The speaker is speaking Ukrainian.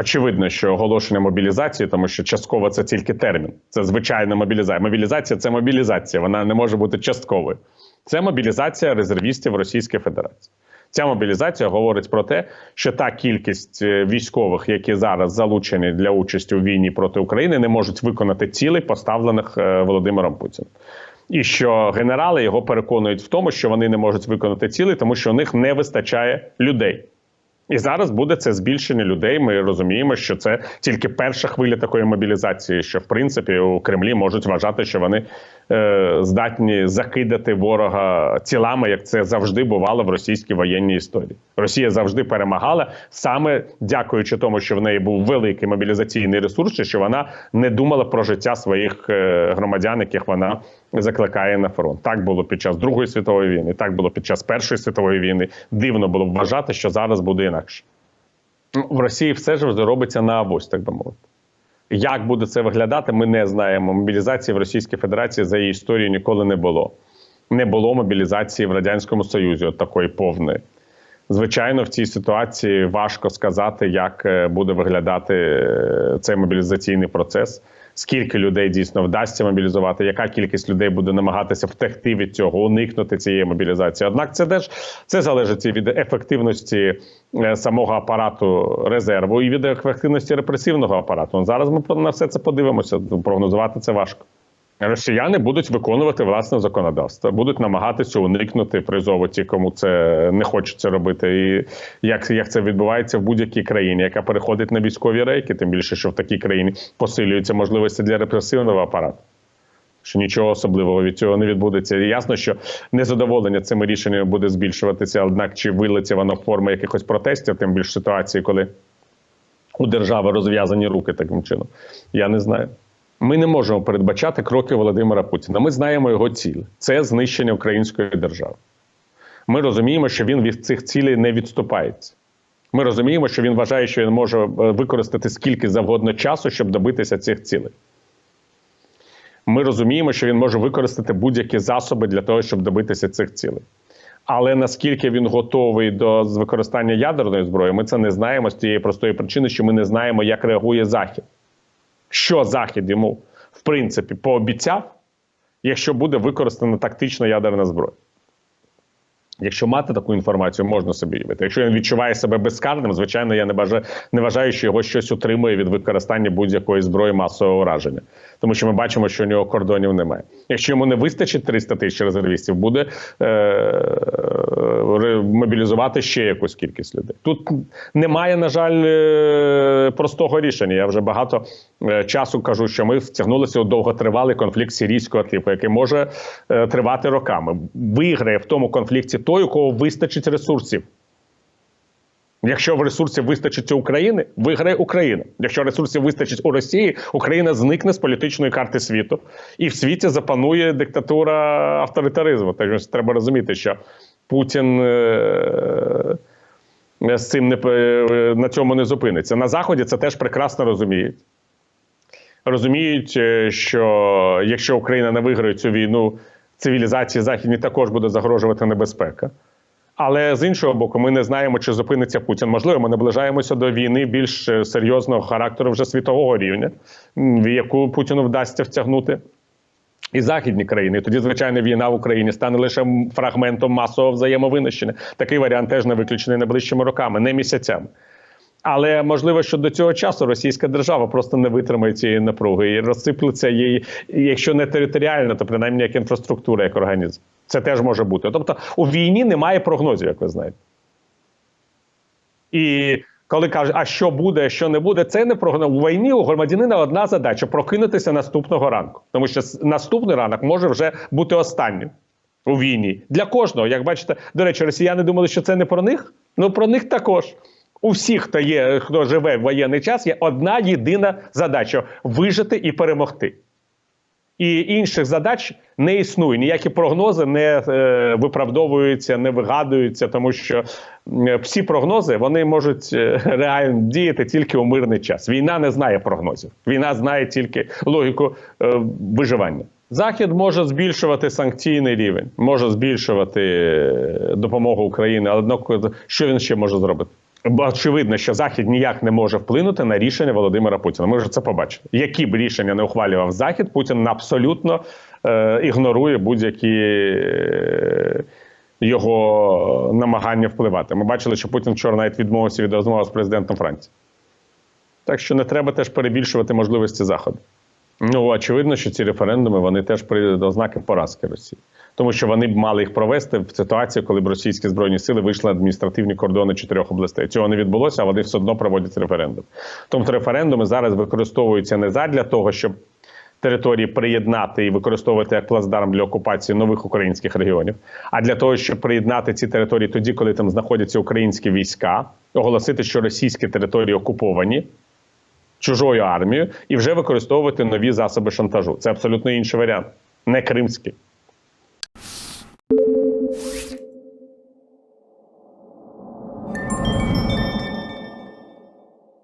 Очевидно, що оголошення мобілізації, тому що частково це тільки термін. Це звичайна мобілізація. Мобілізація це мобілізація, вона не може бути частковою. Це мобілізація резервістів Російської Федерації. Ця мобілізація говорить про те, що та кількість е, військових, які зараз залучені для участі у війні проти України, не можуть виконати цілей, поставлених е, Володимиром Путіним. І що генерали його переконують в тому, що вони не можуть виконати цілей, тому що у них не вистачає людей. І зараз буде це збільшення людей. Ми розуміємо, що це тільки перша хвиля такої мобілізації, що в принципі у Кремлі можуть вважати, що вони е, здатні закидати ворога тілами, як це завжди бувало в російській воєнній історії. Росія завжди перемагала саме дякуючи тому, що в неї був великий мобілізаційний ресурс, що вона не думала про життя своїх е, громадян, яких вона закликає на фронт. Так було під час Другої світової війни, так було під час Першої світової війни. Дивно було б вважати, що зараз буде інакше. Ну, В Росії все ж робиться на авось, так би мовити. Як буде це виглядати, ми не знаємо. Мобілізації в Російській Федерації за її історією ніколи не було. Не було мобілізації в Радянському Союзі, от такої повної. Звичайно, в цій ситуації важко сказати, як е, буде виглядати е, цей мобілізаційний процес. Скільки людей дійсно вдасться мобілізувати, яка кількість людей буде намагатися втекти від цього, уникнути цієї мобілізації? Однак це теж це залежить від ефективності е, самого апарату резерву і від ефективності репресивного апарату. Зараз ми на все це подивимося. Прогнозувати це важко. Росіяни будуть виконувати власне законодавство, будуть намагатися уникнути призову ті, кому це не хочеться робити. І як як це відбувається в будь-якій країні, яка переходить на військові рейки, тим більше, що в такій країні посилюються можливості для репресивного апарату. Що нічого особливого від цього не відбудеться. І ясно, що незадоволення цими рішеннями буде збільшуватися, однак чи вилиться воно в форми якихось протестів, тим більше ситуації, коли у держави розв'язані руки таким чином, я не знаю. Ми не можемо передбачати кроки Володимира Путіна. Ми знаємо його ціль це знищення української держави. Ми розуміємо, що він від цих цілей не відступається. Ми розуміємо, що він вважає, що він може використати скільки завгодно часу, щоб добитися цих цілей. Ми розуміємо, що він може використати будь-які засоби для того, щоб добитися цих цілей. Але наскільки він готовий до використання ядерної зброї, ми це не знаємо з тієї простої причини, що ми не знаємо, як реагує Захід що Захід йому в принципі пообіцяв, якщо буде використана тактична ядерна зброя. Якщо мати таку інформацію, можна собі уявити. Якщо він відчуває себе безкарним, звичайно, я не бажаю, не вважаю, що його щось утримує від використання будь-якої зброї масового ураження, тому що ми бачимо, що у нього кордонів немає. Якщо йому не вистачить 300 тисяч резервістів, буде е- мобілізувати ще якусь кількість людей. Тут немає, на жаль, е простого рішення. Я вже багато е часу кажу, що ми втягнулися у довготривалий конфлікт сирійського типу, який може е тривати роками. Виграє в тому конфлікті той, у кого вистачить ресурсів. Якщо в ресурсів вистачить України, виграє Україна. Якщо ресурсів вистачить у Росії, Україна зникне з політичної карти світу, і в світі запанує диктатура авторитаризму. Так треба розуміти, що Путін е з цим не на цьому не зупиниться. На Заході це теж прекрасно розуміють. Розуміють, е, що якщо Україна не виграє цю війну, цивілізації західній також буде загрожувати небезпека. Але з іншого боку, ми не знаємо, чи зупиниться Путін. Можливо, ми наближаємося до війни більш е, серйозного характеру вже світового рівня, в яку Путіну вдасться втягнути і західні країни. І тоді, звичайно, війна в Україні стане лише фрагментом масового взаємовинищення. Такий варіант теж не виключений найближчими роками, не місяцями. Але можливо, що до цього часу російська держава просто не витримає цієї напруги і розсиплеться її, якщо не територіально, то принаймні як інфраструктура, як організм. Це теж може бути. Тобто у війні немає прогнозів, як ви знаєте. І коли кажуть, а що буде, а що не буде, це не прогноз. У війні у громадянина одна задача прокинутися наступного ранку. Тому що наступний ранок може вже бути останнім у війні. Для кожного, як бачите, до речі, росіяни думали, що це не про них. Ну про них також. У всіх, хто є, хто живе в воєнний час, є одна єдина задача вижити і перемогти. І інших задач не існує. Ніякі прогнози не е, виправдовуються, не вигадуються, тому що всі прогнози вони можуть е, реально діяти тільки у мирний час. Війна не знає прогнозів. Війна знає тільки логіку е, виживання. Захід може збільшувати санкційний рівень, може збільшувати е, допомогу Україні, але що він ще може зробити? Очевидно, що Захід ніяк не може вплинути на рішення Володимира Путіна. Ми вже це побачили. Які б рішення не ухвалював Захід, Путін абсолютно е, ігнорує будь-які е, його намагання впливати. Ми бачили, що Путін вчора навіть відмовився від розмови з президентом Франції. Так що не треба теж перебільшувати можливості Заходу. Ну, очевидно, що ці референдуми вони теж при ознаки поразки Росії, тому що вони б мали їх провести в ситуації, коли б російські збройні сили вийшли на адміністративні кордони чотирьох областей. Цього не відбулося, а вони все одно проводять референдум. Тобто референдуми зараз використовуються не задля того, щоб території приєднати і використовувати як плацдарм для окупації нових українських регіонів, а для того, щоб приєднати ці території тоді, коли там знаходяться українські війська, оголосити, що російські території окуповані чужою армією, і вже використовувати нові засоби шантажу. Це абсолютно інший варіант, не кримський.